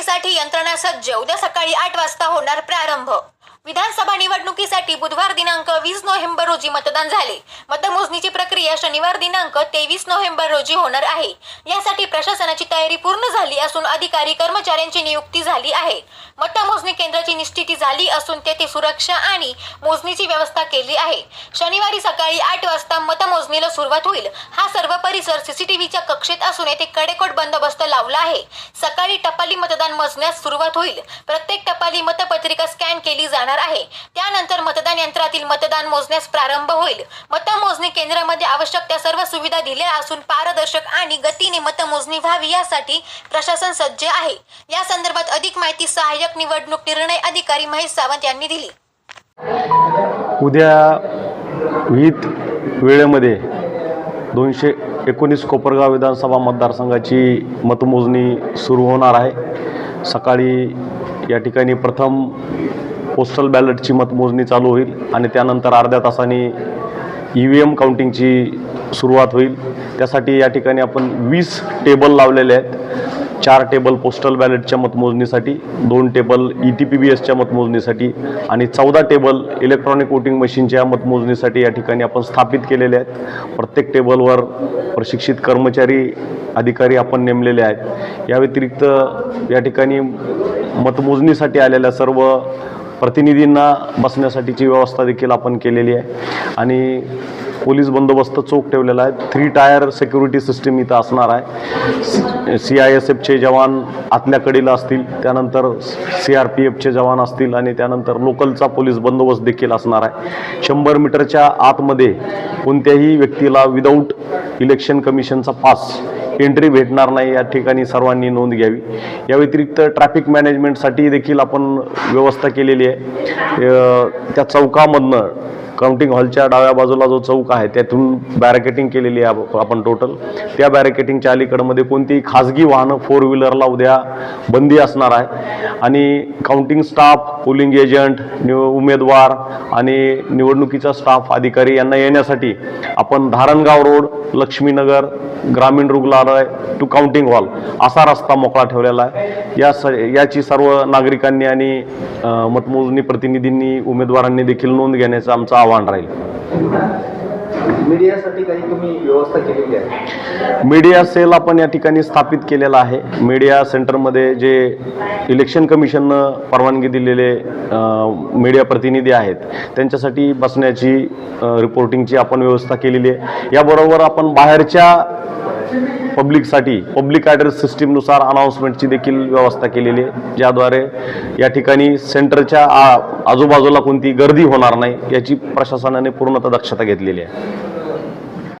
नोंदणीसाठी यंत्रणा सज्ज. उद्या सकाळी आठ वाजता होणार प्रारंभ. विधानसभा निवडणुकीसाठी बुधवार दिनांक वीस नोव्हेंबर रोजी मतदान झाले. मतमोजणीची प्रक्रिया शनिवार दिनांक तेवीस नोव्हेंबर रोजी होणार आहे. यासाठी प्रशासनाची तयारी पूर्ण झाली असून अधिकारी कर्मचाऱ्यांची नियुक्ती झाली आहे. मतमोजणी केंद्राची निश्चिती झाली असून तेथे सुरक्षा आणि मोजणीची व्यवस्था केली आहे. शनिवारी सकाळी आठ वाजता मतमोजणीला सुरुवात होईल. हा सर्व परिसर सीसीटीव्हीच्या कक्षेत असून येथे कडेकोट बंदोबस्त लावला आहे. सकाळी टपाली मतदान मोजण्यास सुरुवात होईल. प्रत्येक टपाली मतपत्रिका स्कॅन केली जाणार आहे. त्यानंतर मतदान यंत्रातील मतदान मोजण्यास प्रारंभ होईल. मतमोजणी केंद्रामध्ये आवश्यक त्या सर्व सुविधा दिल्या असून पारदर्शक आणि गतीने मतमोजणी व्हावी यासाठी प्रशासन सज्ज आहे. या संदर्भात अधिक माहिती सहाय्यक निवडणूक निर्णय अधिकारी महेश सावंत यांनी दिली. उद्या विहित वेळेमध्ये दोनशे एकोणीस कोपरगाव विधानसभा मतदारसंघाची मतमोजणी सुरू होणार आहे. सकाळी या ठिकाणी प्रथम पोस्टल बॅलेटची मतमोजणी चालू होईल आणि त्यानंतर अर्ध्या तासाने ई व्ही एम काउंटिंगची सुरुवात होईल. त्यासाठी या ठिकाणी आपण वीस टेबल लावलेले आहेत. चार टेबल पोस्टल बॅलेटच्या मतमोजणीसाठी दोन table E T P B एसच्या मतमोजणीसाठी आणि चौदा टेबल इलेक्ट्रॉनिक वोटिंग मशीनच्या मतमोजणीसाठी या ठिकाणी आपण स्थापित केलेले आहेत. प्रत्येक टेबलवर प्रशिक्षित कर्मचारी अधिकारी आपण नेमलेले आहेत. या व्यतिरिक्त या ठिकाणी मतमोजणीसाठी आलेल्या सर्व प्रतिनिधींना बसण्यासाठीची व्यवस्था देखील आपण केलेली आहे. आणि पोलीस बंदोबस्त चोख ठेवलेला आहे. थ्री टायर सिक्युरिटी सिस्टीम इथं असणार आहे. सी आय एस एफचे जवान आतल्या कडीला असतील. त्यानंतर सी आर पी एफचे जवान असतील आणि त्यानंतर लोकलचा पोलीस बंदोबस्त देखील असणार आहे. शंभर मीटरच्या आतमध्ये कोणत्याही व्यक्तीला विदाऊट इलेक्शन कमिशनचा पास एंट्री भेटणार नाही या ठिकाणी सर्वांनी नोंद घ्यावी. या व्यतिरिक्त ट्रॅफिक मॅनेजमेंटसाठी देखील आपण व्यवस्था केलेली आहे. त्या चौकामधनं काउंटिंग हॉलच्या डाव्या बाजूला जो चौक आहे त्यातून बॅरिकेटिंग केलेली आहे आपण टोटल त्या बॅरिकेटिंगच्या अलीकडमध्ये कोणतीही खाजगी वाहनं फोर व्हीलरला उद्या बंदी असणार आहे. आणि काउंटिंग स्टाफ पोलिंग एजंट निव उमेदवार आणि निवडणुकीचा स्टाफ अधिकारी यांना येण्यासाठी आपण धारणगाव रोड लक्ष्मीनगर ग्रामीण रुग्णालय टू काउंटिंग हॉल असा रस्ता मोकळा ठेवलेला आहे. या स याची सर्व नागरिकांनी आणि मतमोजणी प्रतिनिधींनी उमेदवारांनी देखील नोंद घेण्याचं आमचं आवाहन राहील. मीडियासाठी काही तुम्ही व्यवस्था केलेली आहे? मीडिया सेल आपण या ठिकाणी स्थापित केलेला आहे. मीडिया सेंटरमध्ये जे इलेक्शन कमिशननं परवानगी दिलेले मीडिया प्रतिनिधी आहेत त्यांच्यासाठी बसण्याची रिपोर्टिंगची आपण व्यवस्था केलेली आहे. याबरोबर आपण बाहेरच्या पब्लिकसाठी पब्लिक ॲड्रेस सिस्टीमनुसार अनाऊन्समेंटची देखील व्यवस्था केलेली आहे ज्याद्वारे या ठिकाणी सेंटरच्या आ आजूबाजूला कोणती गर्दी होणार नाही याची प्रशासनाने पूर्णतः दक्षता घेतलेली आहे.